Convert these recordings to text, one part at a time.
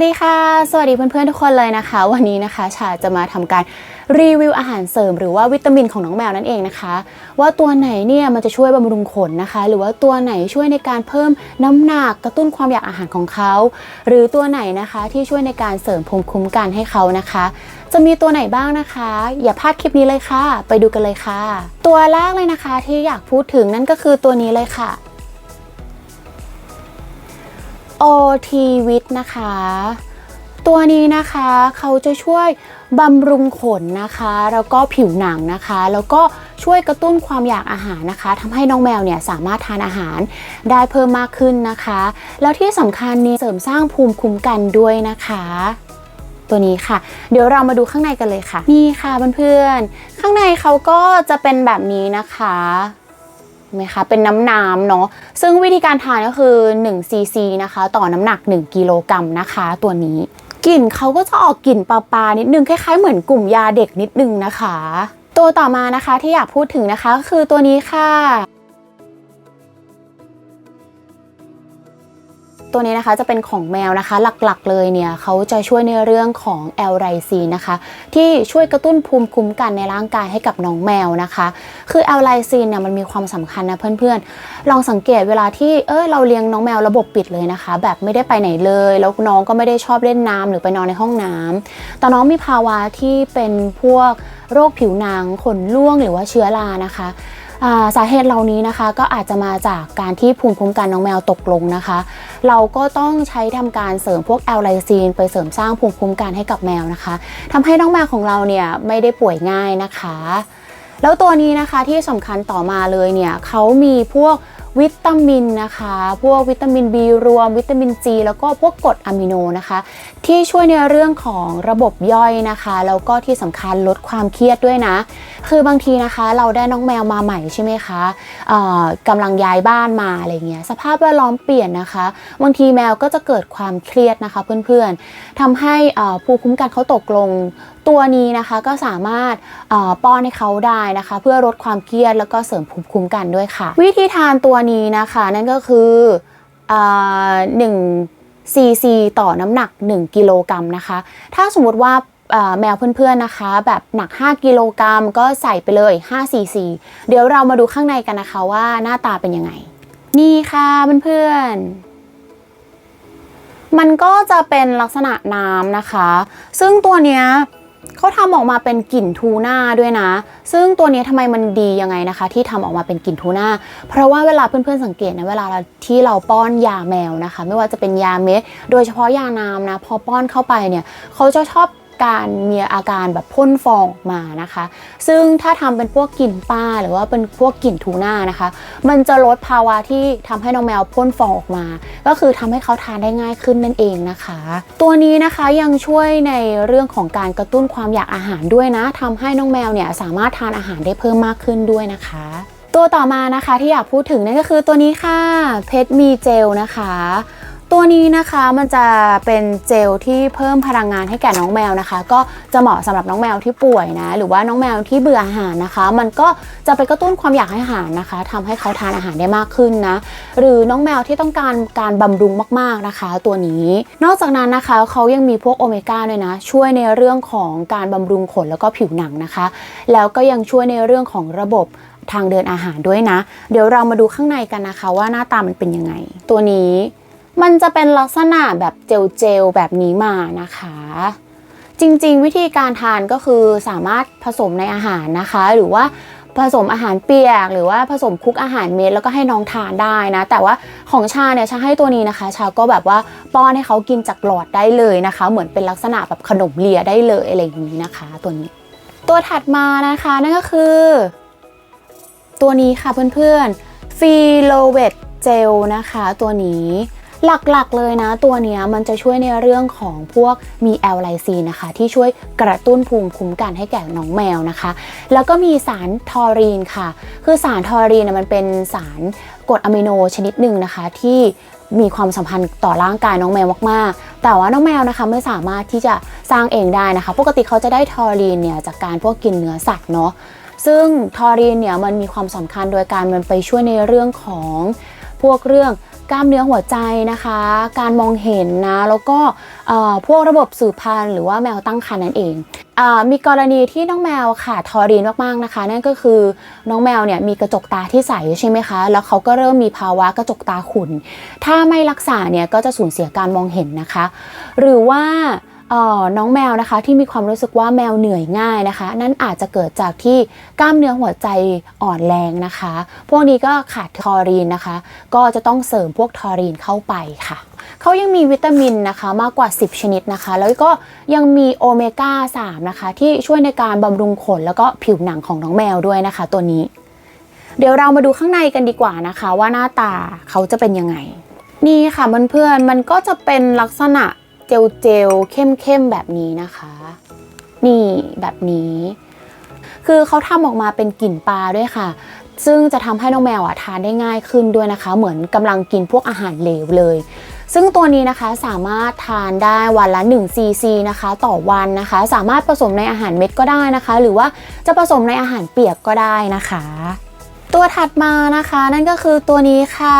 วัสดีค่ะ สวัสดีเพื่อนๆทุกคนเลยนะคะ วันนี้นะคะชาจะมาทำการรีวิวอาหารเสริม หรือว่าวิตามินของน้องแมวนั่นเองนะคะ ว่าตัวไหนเนี่ยมันจะช่วยบำรุงขนนะคะ หรือว่าตัวไหนช่วยในการเพิ่มน้ำหนักกระตุ้นความอยากอาหารของเขา หรือตัวไหนนะคะที่ช่วยในการเสริมภูมิคุ้มกันให้เขานะคะ จะมีตัวไหนบ้างนะคะ อย่าพลาดคลิปนี้เลยค่ะ ไปดูกันเลยค่ะ ตัวแรกเลยนะคะที่อยากพูดถึงนั่นก็คือตัวนี้เลยค่ะ OT w i t นะคะ ตัวนี้นะคะเขาจะช่วยบำรุงขนนะคะ แล้วก็ผิวหนังนะคะ แล้วก็ช่วยกระตุ้นความอยากอาหารนะคะทำให้น้องแมวเนี่ยสามารถทานอาหารได้เพิ่มมากขึ้นนะคะ แล้วที่สำคัญนี้เสริมสร้างภูมิคุ้มกันด้วยนะคะตัวนี้ค่ะ เดี๋ยวเรามาดูข้างในกันเลยค่ะ นี่ค่ะเพื่อนๆ ข้างในเขาก็จะเป็นแบบนี้นะคะ ไหมคะเป็นน้ำน้ำเนาะซึ่งวิธีการทานก็คือ1ซีซีนะคะ ต่อน้ำหนัก 1 กิโลกรัมนะคะ ตัวนี้กลิ่นเขาก็จะออกกลิ่นปลาปานิดนึงคล้ายๆเหมือนกลุ่มยาเด็กนิดนึงนะคะ ตัวต่อมานะคะที่อยากพูดถึงนะคะก็คือตัวนี้ค่ะ ตัวนี้นะคะจะเป็นของแมวนะคะ หลักๆ เลยเนี่ยเขาจะช่วยในเรื่องของแอลไรซีนะคะ ที่ช่วยกระตุ้นภูมิคุ้มกันในร่างกายให้กับน้องแมวนะคะ คือแอลไรซีนเนี่ยมันมีความสำคัญนะเพื่อนๆ ลองสังเกตเวลาที่เออเราเลี้ยงน้องแมวระบบปิดเลยนะคะ แบบไม่ได้ไปไหนเลย แล้วน้องก็ไม่ได้ชอบเล่นน้ำหรือไปนอนในห้องน้ำแต่น้องมีภาวะที่เป็นพวกโรคผิวหนังขนร่วงหรือว่าเชื้อรานะคะ สาเหตุเหล่านี้นะคะก็อาจจะมาจากการที่ภูมิคุ้มกันน้องแมวตกลงนะคะ เราก็ต้องใช้ทำการเสริมพวกแอลไลซีนไปเสริมสร้างภูมิคุ้มกันให้กับแมวนะคะทำให้น้องแมวของเราเนี่ยไม่ได้ป่วยง่ายนะคะ แล้วตัวนี้นะคะที่สำคัญต่อมาเลยเนี่ยเขามีพวก วิตามินนะคะ พวกวิตามิน B รวม วิตามิน G แล้วก็พวกกรดอะมิโนนะคะ ที่ช่วยในเรื่องของระบบย่อยนะคะ แล้วก็ที่สำคัญลดความเครียดด้วยนะ คือบางทีนะคะเราได้น้องแมวมาใหม่ใช่ไหมคะเอ่อกำลังย้ายบ้านมาอะไรเงี้ยสภาพแวดล้อมเปลี่ยนนะคะ บางทีแมวก็จะเกิดความเครียดนะคะเพื่อนๆทำให้ภูมิคุ้มกันเขาตกลง ตัวนี้นะคะก็สามารถป้อนให้เขาได้นะคะ เพื่อลดความเครียดแล้วก็เสริมภูมิคุ้มกันด้วยค่ะ วิธีทานตัวนี้นะคะนั่นก็คือหนึ่งซีซีต่อน้ำหนัก 1 กิโลกรัมนะคะ ถ้าสมมติว่าแมวเพื่อนๆนะคะ แบบหนัก 5 กิโลกรัมก็ใส่ไปเลย5ซีซีเดี๋ยวเรามาดูข้างในกันนะคะว่าหน้าตาเป็นยังไง นี่ค่ะเพื่อนๆมันก็จะเป็นลักษณะน้ำนะคะ ซึ่งตัวเนี้ย เขาทำออกมาเป็นกลิ่นทูน่าด้วยนะ ซึ่งตัวนี้ทำไมมันดียังไงนะคะ ที่ทำออกมาเป็นกลิ่นทูน่า เพราะว่าเวลาเพื่อนๆสังเกตนะเวลาที่เราป้อนยาแมวนะคะ ไม่ว่าจะเป็นยาเม็ด โดยเฉพาะยาน้ำนะ พอป้อนเข้าไปเนี่ยเขาจะชอบ การมีอาการแบบพ่นฟองออกมานะคะ ซึ่งถ้าทำเป็นพวกกลิ่นปลาหรือว่าเป็นพวกกลิ่นทูน่านะคะ มันจะลดภาวะที่ทำให้น้องแมวพ่นฟองออกมา ก็คือทำให้เขาทานได้ง่ายขึ้นนั่นเองนะคะ ตัวนี้นะคะยังช่วยในเรื่องของการกระตุ้นความอยากอาหารด้วยนะทำให้น้องแมวเนี่ยสามารถทานอาหารได้เพิ่มมากขึ้นด้วยนะคะตัวต่อมานะคะที่อยากพูดถึงนั่นก็คือตัวนี้ค่ะเพชรมีเจลนะคะ ตัวนี้นะคะมันจะเป็นเจลที่เพิ่มพลังงานให้แก่น้องแมวนะคะ ก็จะเหมาะสำหรับน้องแมวที่ป่วยนะหรือว่าน้องแมวที่เบื่ออาหารนะคะ มันก็จะไปกระตุ้นความอยากให้อาหารนะคะทำให้เขาทานอาหารได้มากขึ้นนะหรือน้องแมวที่ต้องการการบำรุงมากๆนะคะ ตัวนี้ นอกจากนั้นนะคะเขายังมีพวกโอเมก้าด้วยนะ ช่วยในเรื่องของการบำรุงขนแล้วก็ผิวหนังนะคะ แล้วก็ยังช่วยในเรื่องของระบบทางเดินอาหารด้วยนะ เดี๋ยวเรามาดูข้างในกันนะคะ ว่าหน้าตามันเป็นยังไง ตัวนี้ มันจะเป็นลักษณะแบบเจลๆแบบนี้มานะคะ จริงๆ วิธีการทานก็คือสามารถผสมในอาหารนะคะ หรือว่าผสมอาหารเปียก หรือว่าผสมคลุกอาหารเม็ดแล้วก็ให้น้องทานได้นะ แต่ว่าของชาเนี่ยชาให้ตัวนี้นะคะ ชาก็แบบว่าป้อนให้เขากินจากหลอดได้เลยนะคะ เหมือนเป็นลักษณะแบบขนมเลียได้เลยอะไรอย่างนี้นะคะ ตัวนี้ ตัวถัดมานะคะนั่นก็คือ ตัวนี้ค่ะเพื่อนๆฟีโลเวตเจลนะคะ ตัวนี้ หลักๆเลยนะตัวนี้มันจะช่วยในเรื่องของพวกมีแอลไลซีนะคะ ที่ช่วยกระตุ้นภูมิคุ้มกันให้แก่น้องแมวนะคะ แล้วก็มีสารทอรีนค่ะ คือสารทอรีนนะมันเป็นสารกรดอะมิโนชนิดหนึ่งนะคะที่มีความสัมพันธ์ต่อร่างกายน้องแมวมากๆ แต่ว่าน้องแมวนะคะไม่สามารถที่จะสร้างเองได้นะคะ ปกติเขาจะได้ทอรีนเนี่ยจากการพวกกินเนื้อสัตว์เนาะ ซึ่งทอรีนเนี่ยมันมีความสำคัญโดยการมันไปช่วยในเรื่องของพวกเรื่อง กล้ามเนื้อหัวใจนะคะ การมองเห็นนะ แล้วก็พวกระบบสืบพันธุ์หรือว่าแมวตั้งครรภ์นั่นเองอมีกรณีที่น้องแมวขาดทอรีนมากๆนะคะ นั่นก็คือน้องแมวเนี่ยมีกระจกตาที่ใสใช่ไหมคะ แล้วเขาก็เริ่มมีภาวะกระจกตาขุ่น ถ้าไม่รักษาเนี่ยก็จะสูญเสียการมองเห็นนะคะ หรือว่า น้องแมวนะคะที่มีความรู้สึกว่าแมวเหนื่อยง่ายนะคะ นั่นอาจจะเกิดจากที่กล้ามเนื้อหัวใจอ่อนแรงนะคะ พวกนี้ก็ขาดทอรีนนะคะ ก็จะต้องเสริมพวกทอรีนเข้าไปค่ะเขายังมีวิตามินนะคะมากกว่า 10 ชนิดนะคะ แล้วก็ยังมีโอเมก้า 3 นะคะ ที่ช่วยในการบำรุงขนแล้วก็ผิวหนังของน้องแมวด้วยนะคะ ตัวนี้ เดี๋ยวเรามาดูข้างในกันดีกว่านะคะ ว่าหน้าตาเขาจะเป็นยังไง นี่ค่ะเพื่อนๆมันก็จะเป็นลักษณะ เจลเจลๆเข้มๆแบบนี้นะคะ นี่แบบนี้ คือเขาทำออกมาเป็นกลิ่นปลาด้วยค่ะ ซึ่งจะทำให้น้องแมวอะทานได้ง่ายขึ้นด้วยนะคะ เหมือนกำลังกินพวกอาหารเหลวเลยซึ่งตัวนี้นะคะสามารถทานได้วันละ1ซีซีนะคะ ต่อวันนะคะ สามารถผสมในอาหารเม็ดก็ได้นะคะ หรือว่าจะผสมในอาหารเปียกก็ได้นะคะ ตัวถัดมานะคะ นั่นก็คือตัวนี้ค่ะ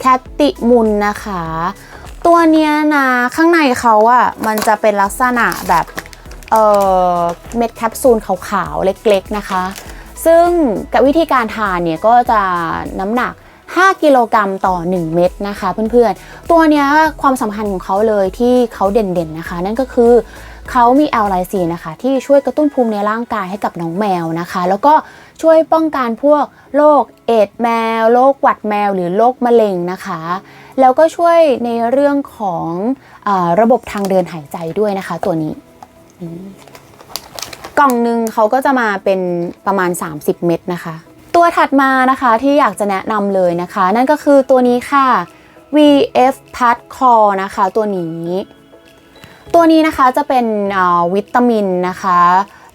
แคตติมุนนะคะ ตัวเนี้ยนะข้างในเขาอะมันจะเป็นลักษณะแบบเอ่อเม็ดแคปซูลขาวๆ เล็กๆนะคะ ซึ่งกับวิธีการทานเนี่ยก็จะน้ำหนัก 5 กิโลกรัมต่อ 1 เม็ดนะคะเพื่อนๆ ตัวเนี้ยความสำคัญของเขาเลยที่เขาเด่นๆนะคะ นั่นก็คือเขามีแอลไลซีนะคะ ที่ช่วยกระตุ้นภูมิในร่างกายให้กับน้องแมวนะคะ แล้วก็ช่วยป้องกันพวกโรคเอดแมวโรคหวัดแมว หรือโรคมะเร็งนะคะ แล้วก็ช่วยในเรื่องของอระบบทางเดินหายใจด้วยนะคะตัวนี้ กล่องหนึ่งเขาก็จะมาเป็นประมาณ 30 เม็ดนะคะ ตัวถัดมานะคะที่อยากจะแนะนำเลยนะคะ นั่นก็คือตัวนี้ค่ะ VF Pad Core นะคะตัวนี้ ตัวนี้นะคะจะเป็นวิตามินนะคะ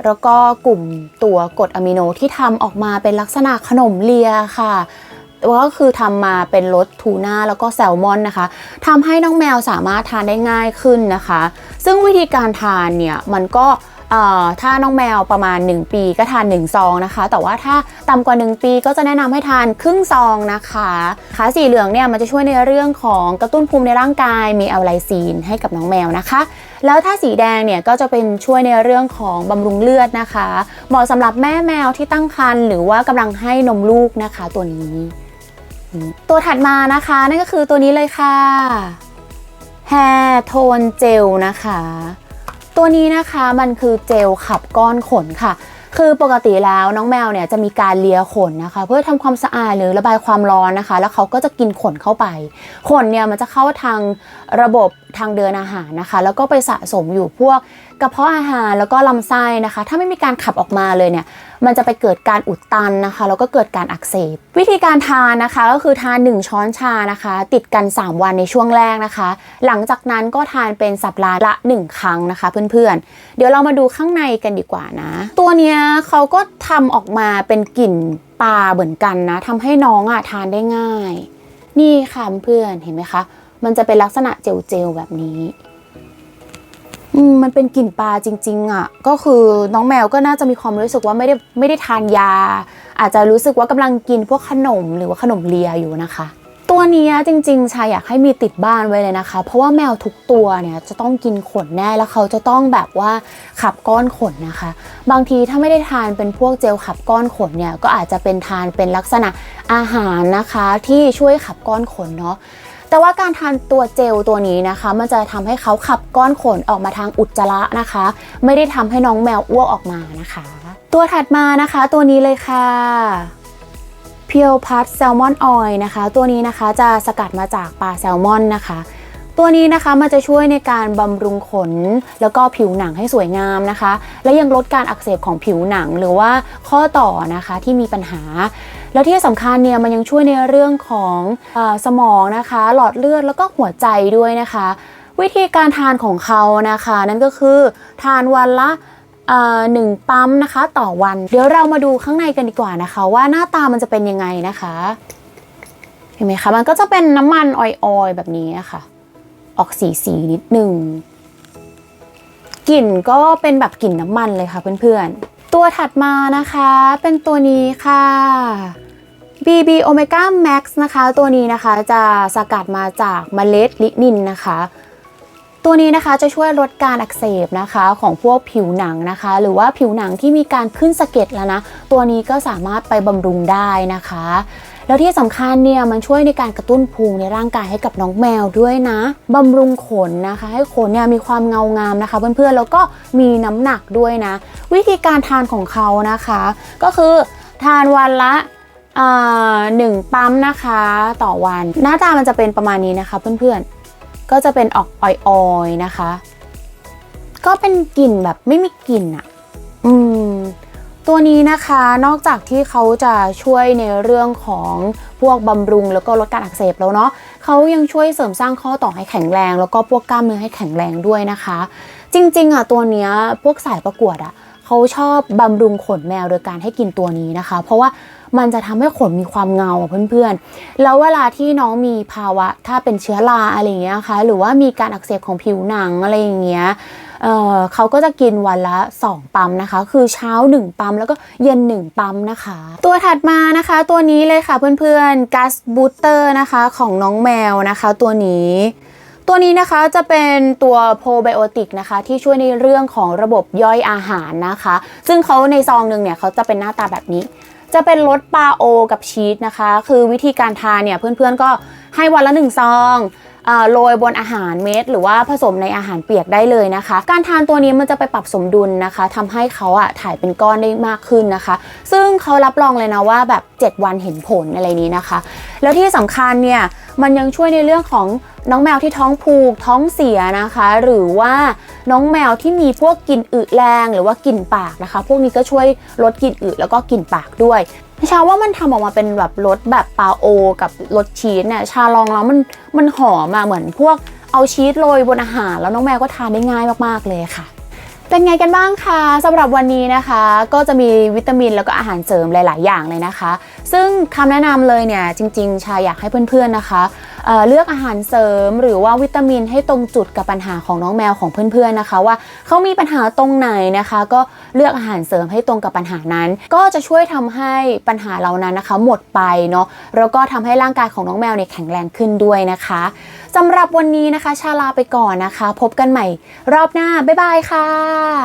แล้วก็กลุ่มตัวกรดอะมิโนที่ทำออกมาเป็นลักษณะขนมเลียค่ะ ก็คือทำมาเป็นรสทูน่าแล้วก็แซลมอนนะคะทำให้น้องแมวสามารถทานได้ง่ายขึ้นนะคะ ซึ่งวิธีการทานเนี่ยมันก็ถ้าน้องแมวประมาณ 1 ปีก็ทาน 1 ซองนะคะ แต่ว่าถ้าต่ำกว่า 1 ปีก็จะแนะนำให้ทานครึ่งซองนะคะขาสีเหลืองเนี่ยมันจะช่วยในเรื่องของกระตุ้นภูมิในร่างกายมีแอลไลซีนให้กับน้องแมวนะคะ แล้วถ้าสีแดงเนี่ยก็จะเป็นช่วยในเรื่องของบำรุงเลือดนะคะ เหมาะสำหรับแม่แมวที่ตั้งครรภ์หรือว่ากำลังให้นมลูกนะคะตัวนี้ ตัวถัดมานะคะ นั่นก็คือตัวนี้เลยค่ะ Hair Tone Gel นะคะ ตัวนี้นะคะมันคือเจลขับก้อนขนค่ะ คือปกติแล้วน้องแมวเนี่ยจะมีการเลียขนนะคะ เพื่อทำความสะอาดหรือระบายความร้อนนะคะ แล้วเขาก็จะกินขนเข้าไป ขนเนี่ยมันจะเข้าทางระบบทางเดินอาหารนะคะ แล้วก็ไปสะสมอยู่พวก กระเพาะอาหารแล้วก็ลำไส้นะคะ ถ้าไม่มีการขับออกมาเลยเนี่ย มันจะไปเกิดการอุดตันนะคะ แล้วก็เกิดการอักเสบ วิธีการทานนะคะ ก็คือทาน 1 ช้อนชานะคะ ติดกัน 3 วันในช่วงแรกนะคะ หลังจากนั้นก็ทานเป็นสัปดาห์ละ 1 ครั้งนะคะ เพื่อนๆ เดี๋ยวเรามาดูข้างในกันดีกว่านะ ตัวเนี้ยเขาก็ทำออกมาเป็นกลิ่นปลาเหมือนกันนะทำให้น้องอะทานได้ง่าย นี่ค่ะเพื่อนเห็นไหมคะ มันจะเป็นลักษณะเจลๆแบบนี้ มันเป็นกลิ่นปลาจริง ๆอะก็คือน้องแมวก็น่าจะมีความรู้สึกว่าไม่ได้ไม่ได้ทานยา อาจจะรู้สึกว่ากำลังกินพวกขนมหรือว่าขนมเลียอยู่นะคะ ตัวนี้จริงๆชายอยากให้มีติดบ้านไว้เลยนะคะ เพราะว่าแมวทุกตัวเนี่ยจะต้องกินขนแน่แล้วเขาจะต้องแบบว่าขับก้อนขนนะคะ บางทีถ้าไม่ได้ทานเป็นพวกเจลขับก้อนขนเนี่ยก็อาจจะเป็นทานเป็นลักษณะอาหารนะคะ ที่ช่วยขับก้อนขนเนาะ แต่ว่าการทานตัวเจลตัวนี้นะคะ มันจะทำให้เขาขับก้อนขนออกมาทางอุจจาระนะคะ ไม่ได้ทำให้น้องแมวอ้วกออกมานะคะ ตัวถัดมานะคะตัวนี้เลยค่ะ p u r e p a t Salmon Oil นะคะ ตัวนี้นะคะจะสกัดมาจากปลาแซลมอนนะคะ ตัวนี้นะคะมันจะช่วยในการบำรุงขน แล้วก็ผิวหนังให้สวยงามนะคะ และยังลดการอักเสบของผิวหนังหรือว่าข้อต่อนะคะที่มีปัญหา แล้วที่สำคัญเนี่ยมันยังช่วยในเรื่องของอสมองนะคะ หลอดเลือดแล้วก็หัวใจด้วยนะคะ วิธีการทานของเขานะคะ นั่นก็คือทานวันละหนึ่งปั๊มนะคะต่อวัน เดี๋ยวเรามาดูข้างในกันดีกว่านะคะ ว่าหน้าตามันจะเป็นยังไงนะคะ เห็นไหมคะมันก็จะเป็นน้ำมันออยๆแบบนี้นะคะ ออกสีสีนิดหนึ่งกลิ่นก็เป็นแบบกลิ่นน้ำมันเลยค่ะเพื่อนๆ ตัวถัดมานะคะเป็นตัวนี้ค่ะ BB Omega Max นะคะ ตัวนี้นะคะจะสกัดมาจากเมล็ดลินินนะคะ ตัวนี้นะคะจะช่วยลดการอักเสบนะคะของพวกผิวหนังนะคะ หรือว่าผิวหนังที่มีการขึ้นสะเก็ดแล้วนะ ตัวนี้ก็สามารถไปบำรุงได้นะคะ แล้วที่สำคัญเนี่ยมันช่วยในการกระตุ้นภูมิในร่างกายให้กับน้องแมวด้วยนะบำรุงขนนะคะ ให้ขนเนี่ยมีความเงางามนะคะ เพื่อนๆแล้วก็มีน้ำหนักด้วยนะ วิธีการทานของเขานะคะ ก็คือทานวันละหนึ่งปั๊มนะคะต่อวัน หน้าตามันจะเป็นประมาณนี้นะคะ เพื่อนๆก็จะเป็นออกออยๆนะคะ ก็เป็นกลิ่นแบบไม่มีกลิ่นอะ ตัวนี้นะคะนอกจากที่เขาจะช่วยในเรื่องของพวกบำรุงแล้วก็ลดการอักเสบแล้วเนาะเขายังช่วยเสริมสร้างข้อต่อให้แข็งแรง แล้วก็พวกกล้ามเนื้อให้แข็งแรงด้วยนะคะ จริงๆอะตัวเนี้ยพวกสายประกวดอะเขาชอบบำรุงขนแมวโดยการให้กินตัวนี้นะคะ เพราะว่ามันจะทำให้ขนมีความเงาเพื่อนๆ แล้วเวลาที่น้องมีภาวะ ถ้าเป็นเชื้อราอะไรอย่างเงี้ยค่ะหรือว่ามีการอักเสบของผิวหนังอะไรอย่างเงี้ย เเขาก็จะกินวันละ 2 ปั๊มนะคะ คือเช้า 1 ปั๊มแล้วก็เย็น 1 ปั๊มนะคะ ตัวถัดมานะคะตัวนี้เลยค่ะเพื่อนๆ Gas Booster นะคะของน้องแมวนะคะ ตัวนี้ตัวนี้นะคะจะเป็นตัวโปรไบโอติกนะคะที่ช่วยในเรื่องของระบบย่อยอาหารนะคะ ซึ่งเขาในซองหนึ่งเนี่ยเขาจะเป็นหน้าตาแบบนี้ จะเป็นรสปลาโอ กับชีสนะคะ คือวิธีการทานเนี่ยเพื่อนๆก็ให้วันละหนึ่งซอง โรยบนอาหารเม็ดหรือว่าผสมในอาหารเปียกได้เลยนะคะ การทานตัวนี้มันจะไปปรับสมดุลนะคะทำให้เขาอะถ่ายเป็นก้อนได้มากขึ้นนะคะ ซึ่งเขารับรองเลยนะว่าแบบ 7 วันเห็นผลอะไรนี้นะคะ แล้วที่สำคัญเนี่ยมันยังช่วยในเรื่องของน้องแมวที่ท้องผูกท้องเสียนะคะ หรือว่าน้องแมวที่มีพวกกลิ่นอึแรง หรือว่ากลิ่นปากนะคะ พวกนี้ก็ช่วยลดกลิ่นอึแล้วก็กลิ่นปากด้วย ชาว่ามันทำออกมาเป็นแบบรสแบบปลาโอ กับรสชีสเนี่ยชาลองแล้วมันมันหอมอะเหมือนพวกเอาชีสโรยบนอาหาร แล้วน้องแมวก็ทานได้ง่ายมากๆเลยค่ะ เป็นไงกันบ้างคะสำหรับวันนี้นะคะ ก็จะมีวิตามินแล้วก็อาหารเสริมหลาย ๆ อย่างเลยนะคะ ซึ่งคำแนะนำเลยเนี่ยจริง ๆ ชาอยากให้เพื่อน ๆ นะคะ เลือกอาหารเสริม หรือว่าวิตามินให้ตรงจุดกับปัญหาของน้องแมวของเพื่อนๆนะคะ ว่าเขามีปัญหาตรงไหนนะคะ ก็เลือกอาหารเสริมให้ตรงกับปัญหานั้น ก็จะช่วยทำให้ปัญหาเหล่านั้นนะคะ หมดไปเนาะแล้วก็ทำให้ร่างกายของน้องแมวเนี่ยแข็งแรงขึ้นด้วยนะคะสำหรับวันนี้นะคะ ชาลาไปก่อนนะคะ พบกันใหม่ รอบหน้า บ๊ายบายค่ะ